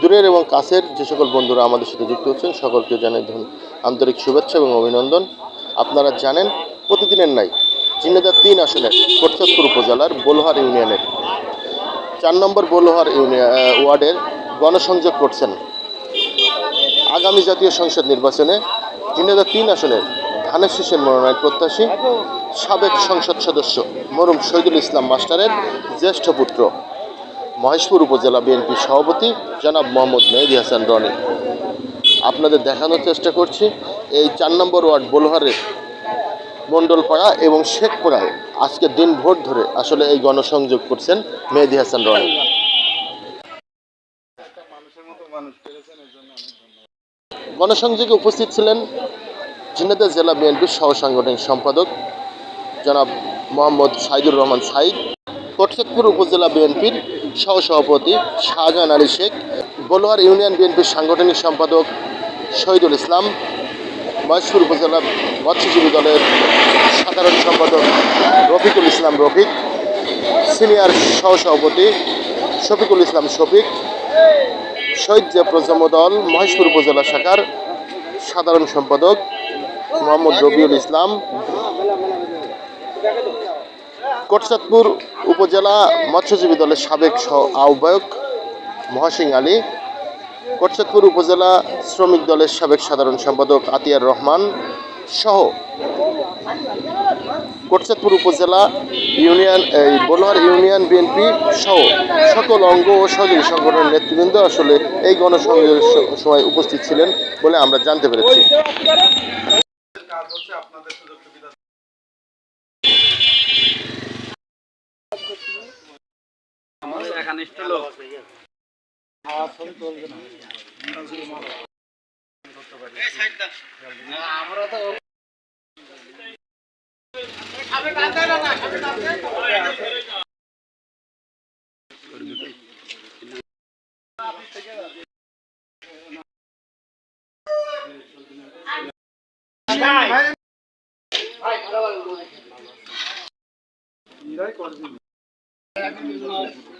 দূরের এবং কাছের যে সকল বন্ধুরা আমাদের সাথে যুক্ত হচ্ছেন, সকলকে জানাই আন্তরিক শুভেচ্ছা এবং অভিনন্দন। আপনারা জানেন, প্রতিদিনের নাই জিনেদার তিন আসনের কোটচাঁদপুর উপজেলার বোলহার ইউনিয়নের, চার নম্বর বোলহার ইউনিয়ন ওয়ার্ডের গণসংযোগ করছেন। আগামী জাতীয় সংসদ নির্বাচনে জিনেদার তিন আসনের ধানের শীষের মনোনয়ন প্রত্যাশী সাবেক সংসদ সদস্য মরুম শহীদুল ইসলাম মাস্টারের জ্যেষ্ঠ পুত্র। মহেশপুর উপজেলা বিএনপির সভাপতি জনাব মোহাম্মদ মেহেদি হাসান রনি। আপনাদের দেখানোর চেষ্টা করছি, এই চার নম্বর ওয়ার্ড বোলহারের মণ্ডলপাড়া এবং শেখপাড়ায় আজকে দিন ভোর ধরে আসলে এই গণসংযোগ করছেন মেহেদি হাসান রনি। গণসংযোগে উপস্থিত ছিলেন ঝিনাইদহ জেলা বিএনপির সহ সাংগঠনিক সম্পাদক জনাব মোহাম্মদ সাইদুর রহমান সাইদ কোটচাঁদপুর উপজেলা বিএনপির সহ সভাপতি শাহজাহান আলী শেখ, বলোয়ার ইউনিয়ন বিএনপির সাংগঠনিক সম্পাদক শহীদুল ইসলাম, মহেশপুর উপজেলা মৎস্যজীবী দলের সাধারণ সম্পাদক রফিকুল ইসলাম রফিক, সিনিয়র সহ সভাপতি শফিকুল ইসলাম শফিক, শহীদ জিয়া প্রজন্ম দল মহেশপুর উপজেলা শাখার সাধারণ সম্পাদক মোহাম্মদ রবিউল ইসলাম কোটচাঁদপুর উপজেলা মৎস্যজীবী দলের সাবেক আহ্বায়ক মহাসিং আলী, কোটচাঁদপুর উপজেলা শ্রমিক দলের সাবেক সাধারণ সম্পাদক আতিয়ার রহমান সহ কোটচাঁদপুর উপজেলা ইউনিয়ন, এই বনোয়ার ইউনিয়ন বিএনপি সহ সকল অঙ্গ ও সহযোগী সংগঠনের নেতৃবৃন্দ আসলে এই গণসংযোগের সময় উপস্থিত ছিলেন বলে আমরা জানতে পেরেছি। কাজ হচ্ছে আপনাদের সুযোগ সুবিধা আমাদের একানিষ্ঠ লোক। একটু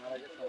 মারা গেছে